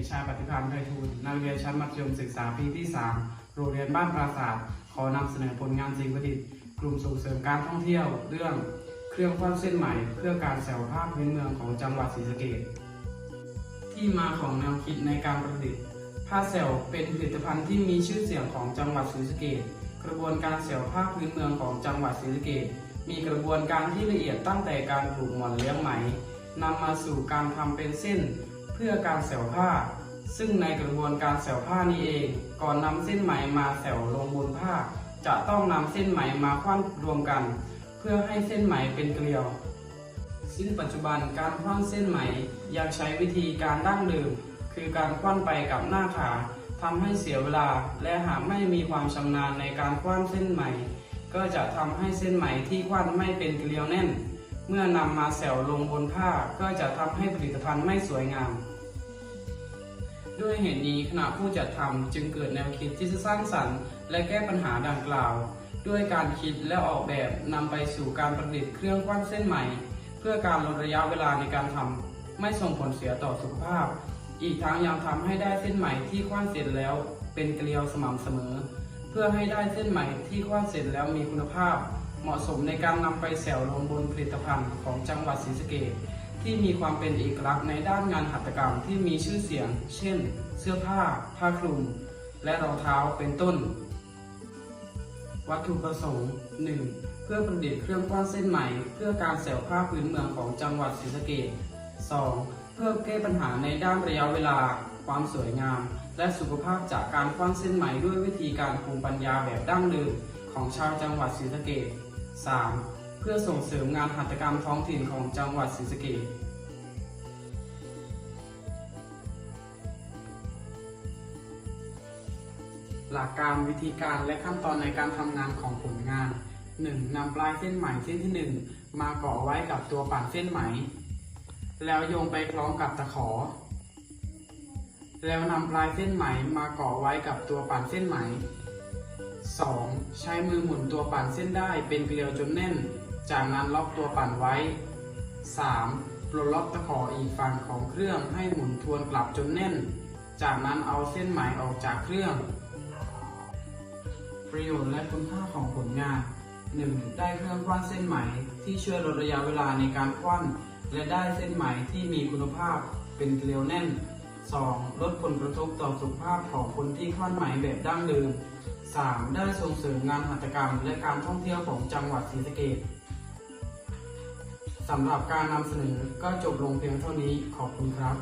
วัสดีครับพวกชายปฏิภาณไพฑูรย์นักเรียนชั้นมัธยมศึกษาปีที่ 3 โรงเรียนบ้านปราศาสตร์ขอนำเสนอผลงานสิ่งประดิษฐ์กลุ่มส่งเสริมการท่องเที่ยวเรื่องเครื่องคว้านเส้นไหม่ เพื่อการแสวภาพพื้นเมืองของจังหวัดศรีสะเกษที่มาของแนวคิดในการประดิษฐ์ผ้าแซวเป็นผลิตภัณฑ์ที่มีชื่อเสียงของจังหวัดศรีสะเกษกระบวนการแซวผ้าพื้นเมืองของจังหวัดศรีสะเกษมีกระบวนการที่ละเอียดตั้งแต่การปลูกหมอนเลี้ยงไหมนำมาสู่การทำเป็นเส้น พื่อการแสวผ้า ซึ่งในกระบวนการแสวผ้านี้เอง ก่อนนำเส้นไหมมาแสวลงบนผ้า จะต้องนำเส้นไหมมาคว้านรวมกัน เพื่อให้เส้นไหมเป็นเกลียว ซึ่งปัจจุบันการคว้านเส้นไหมยังใช้วิธีการดั้งเดิมคือการคว้านไปกับหน้าขาทำให้เสียเวลาและหากไม่มีความชำนาญในการคว้านเส้นไหมก็จะทำให้เส้นไหมที่คว้านไม่เป็นเกลียวแน่น เมื่อนำมาแสวลงบนผ้าก็จะทำให้ผลิตภัณฑ์ไม่สวยงาม ด้วยเหตุนี้คณะผู้จัดทำจึงเกิดแนวคิดที่จะสร้างสรรค์ และแก้ปัญหาดังกล่าว ด้วยการคิดและออกแบบนำไปสู่การประดิษฐ์เครื่องคว้านเส้นไหม่ เพื่อการลดระยะเวลาในการทำไม่ส่งผลเสียต่อสุขภาพ อีกทั้งยังทำให้ได้เส้นไหม่ที่คว้านเสร็จแล้วเป็นเกลียวสม่ำเสมอ เพื่อให้ได้เส้นไหม่ที่คว้านเสร็จแล้วมีคุณภาพ เหมาะสมในการนำไปแสวลงบนผลิตภัณฑ์ของจังหวัดศรีสะเกษที่มีความเป็นเอกลักษณ์ในด้านงานหัตถกรรมที่มีชื่อเสียง เช่น เสื้อผ้า ผ้าคลุม และรองเท้าเป็นต้น วัตถุประสงค์ 1. เพื่อประดิษฐ์เครื่องกว้านเส้นไหม่ เพื่อการแสวผ้าพื้นเมืองของจังหวัดศรีสะเกษ 2. เพื่อแก้ปัญหาในด้านระยะเวลา ความสวยงาม และสุขภาพจากการคว้านเส้นไหม่ด้วยวิธีการภูมิปัญญาแบบดั้งเดิมของชาวจังหวัดศรีสะเกษ 3. เพื่อส่งเสริมงานหัตถกรรมท้องถิ่นของจังหวัดศรีสะเกษหลักการวิธีการและขั้นตอนในการทำงานของผลงาน 1. นำปลายเส้นไหมเส้นที่ 1 มาเกาะไว้กับตัวปั่นเส้นไหม แล้วโยงไปคล้องกับตะขอ แล้วนำปลายเส้นไหมมาเกาะไว้กับตัวปั่นเส้นไหม 2. ใช้มือหมุนตัวปั่นเส้นได้เป็นเกลียวจนแน่น จากนั้นล็อกตัวปั่นไว้ 3. ปลดล็อกตะขออีกฝั่งของเครื่องให้หมุนทวนกลับจนแน่น จากนั้นเอาเส้นไหมออกจากเครื่อง ประโยชน์และคุณค่าของผลงาน 1. ได้เครื่องคว้านเส้นไหมที่ช่วยลดระยะเวลาในการคว้านและได้เส้นไหมที่มีคุณภาพเป็นเกลียวแน่น 2. ลดผลกระทบต่อสุขภาพของคนที่คว้านไหมแบบดั้งเดิม 3. ได้ส่งเสริมงานหัตถกรรม และการท่องเที่ยวของจังหวัดศรีสะเกษสำหรับการนำเสนอก็จบลงเพียงเท่านี้ขอบคุณครับ